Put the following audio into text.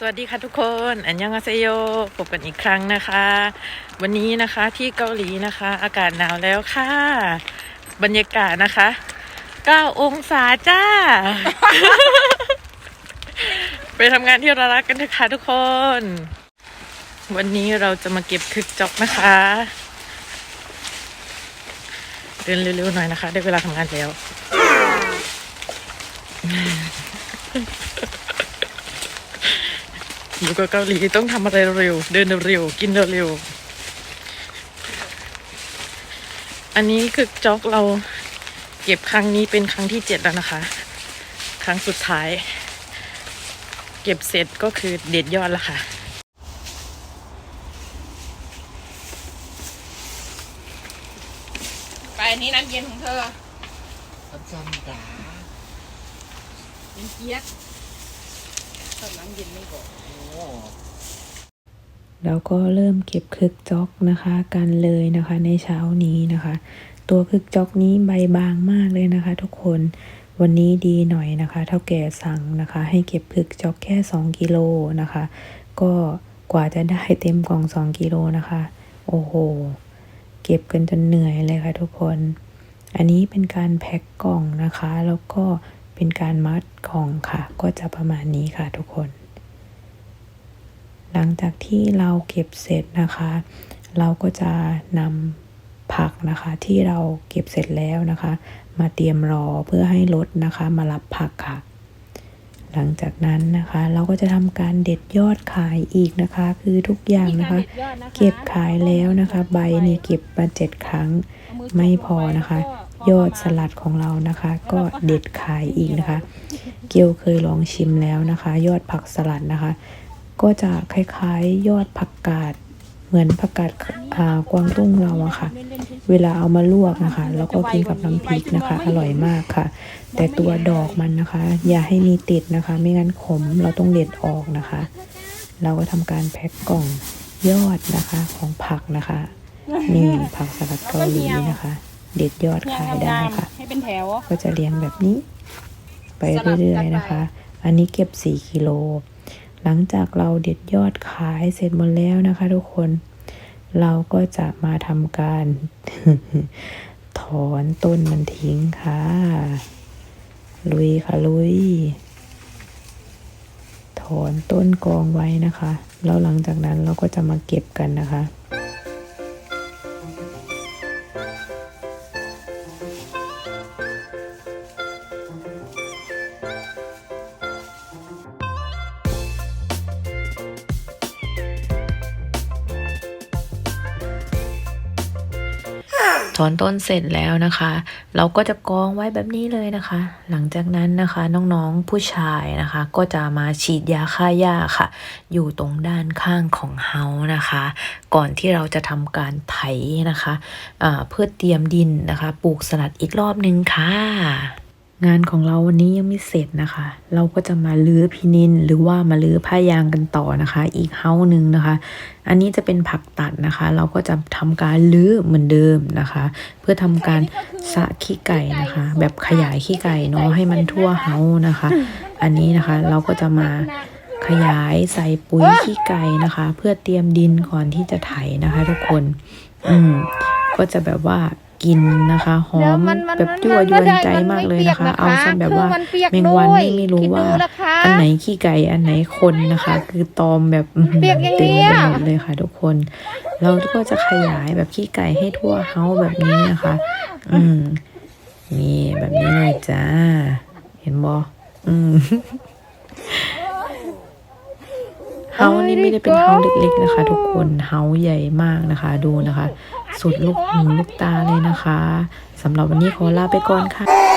สวัสดีค่ะทุกคน อันยังอาเซโยพบกันอีกครั้งนะคะ วันนี้นะคะที่เกาหลีนะคะ อากาศหนาวแล้วค่ะ บรรยากาศนะคะ9องศาจ้า ไปทำงานที่รารักกันเถอะค่ะทุกคน วันนี้เราจะมาเก็บคึกจอกนะคะ เดินเร็วๆหน่อยนะคะ ได้เวลาทำงานแล้ว อยู่กับเกาหลีต้องทำอะไรเร็ว เดินเร็ว กินเร็ว อันนี้คือจ็อกเราเก็บครั้งนี้เป็นครั้งที่เจ็ดแล้วนะคะ ครั้งสุดท้าย เก็บเสร็จก็คือเด็ดยอดละค่ะไปอันนี้น้ำเย็นของเธอจัมดาเป็นเกียร เติมน้ำเย็นไม่บอก.แล้วก็เริ่มเก็บคึกจอกนะคะ กันเลยนะคะ ในเช้านี้นะคะ ตัวคึกจอกนี้ใบบางมากเลยนะคะ ทุกคนวันนี้ดีหน่อยนะคะ เท่าแก่สั่งนะคะ ให้เก็บคึกจอกแค่ 2 กิโลนะคะ ก็กว่าจะได้เต็มกล่อง 2 กิโลนะคะ โอ้โห เก็บกันจนเหนื่อยเลยค่ะทุกคน อันนี้เป็นการแพ็คกล่องนะคะ แล้วก็ เป็นการมัดกล่องค่ะ ก็จะประมาณนี้ค่ะทุกคน หลังจากที่เราเก็บเสร็จนะคะ เราก็จะนำผักนะคะที่เราเก็บเสร็จแล้วนะคะ มาเตรียมรอเพื่อให้รถนะคะมารับผักค่ะหลังจากนั้นนะคะ เราก็จะทำการเด็ดยอดขายอีกนะคะ คือทุกอย่างนะคะ เก็บขายแล้วนะคะ ใบนี่เก็บมาเจ็ดครั้งไม่พอนะคะ ยอดสลัดของเรานะคะ ก็เด็ดขายอีกนะคะ เกียวเคยลองชิมแล้วนะคะ ยอดผักสลัดนะคะ ก็จะคล้ายๆ ยอดผักกาดเหมือนผักกาดอ่ากวางตุ้งเราอะค่ะ เวลาเอามาลวกนะคะ แล้วก็กินกับน้ำพริกนะคะ อร่อยมากค่ะ แต่ตัวดอกมันนะคะ อย่าให้มีติดนะคะ ไม่งั้นขมเราต้องเด็ดออกนะคะ เราก็ทำการแพ็คกล่องยอดนะคะของผักนะคะ นี่ผักสลัดเกาหลีนะคะ เด็ดยอดขายได้ค่ะ ให้เป็นแถว ก็จะเรียงแบบนี้ ไปเรื่อยๆนะคะ อันนี้เก็บ 4 กิโล หลังจากเราเด็ดยอดขายเสร็จหมดแล้วนะคะ ทุกคน เราก็จะมาทำการ ถอนต้นมันทิ้งค่ะ ลุยค่ะลุย ถอนต้นกองไว้นะคะ แล้วหลังจากนั้นเราก็จะมาเก็บกันนะคะ ถอนต้นเสร็จแล้วนะคะ เราก็จะกองไว้แบบนี้เลยนะคะ หลังจากนั้นนะคะน้องๆผู้ชายนะคะ ก็จะมาฉีดยาฆ่าหญ้าค่ะ อยู่ตรงด้านข้างของเฮานะคะ ก่อนที่เราจะทำการไถนะคะะเพื่อเตรียมดินนะคะ ปลูกสลัดอีกรอบนึงค่ะ งานของเราวันนี้ยังไม่เสร็จนะคะ เราก็จะมาลื้อพินินหรือว่ามาลื้อผ้ายางกันต่อนะคะ อีกเฮ้าหนึ่งนะคะ อันนี้จะเป็นผักตัดนะคะ เราก็จะทำการลื้อเหมือนเดิมนะคะ เพื่อทำการสะขี้ไก่นะคะ แบบขยายขี้ไก่เนาะให้มันทั่วเฮ้านะคะ อันนี้นะคะเราก็จะมาขยายใส่ปุ๋ยขี้ไก่นะคะ เพื่อเตรียมดินก่อนที่จะไถนะคะ ทุกคน อืมก็จะแบบว่า กินนะคะหอเดี๋ยวมมันมันแบบยั่วยวนใจมากเลยนะคะ เอาซะแบบว่าแมงวันนี่ไม่รู้ว่า อันไหนขี้ไก่อันไหนคนนะคะ คือตอมแบบอื้อหือเปียกอย่างเต็มเนี้ไปยหมดเลยค่ะ ทุกคน เราก็จะขยายแบบขี้ไก่ให้ทั่วเฮาแบบนี้นะคะ อืมนี่แบบนี้เลยจ้า เห็นบออืม เฮานี่ไม่ได้เป็นเฮาเล็กๆนะคะ ทุกคนเฮาใหญ่มากนะคะ ดูนะคะ สุดลูกหูลูกตาเลยนะคะสำหรับวันนี้ขอลาไปก่อนค่ะ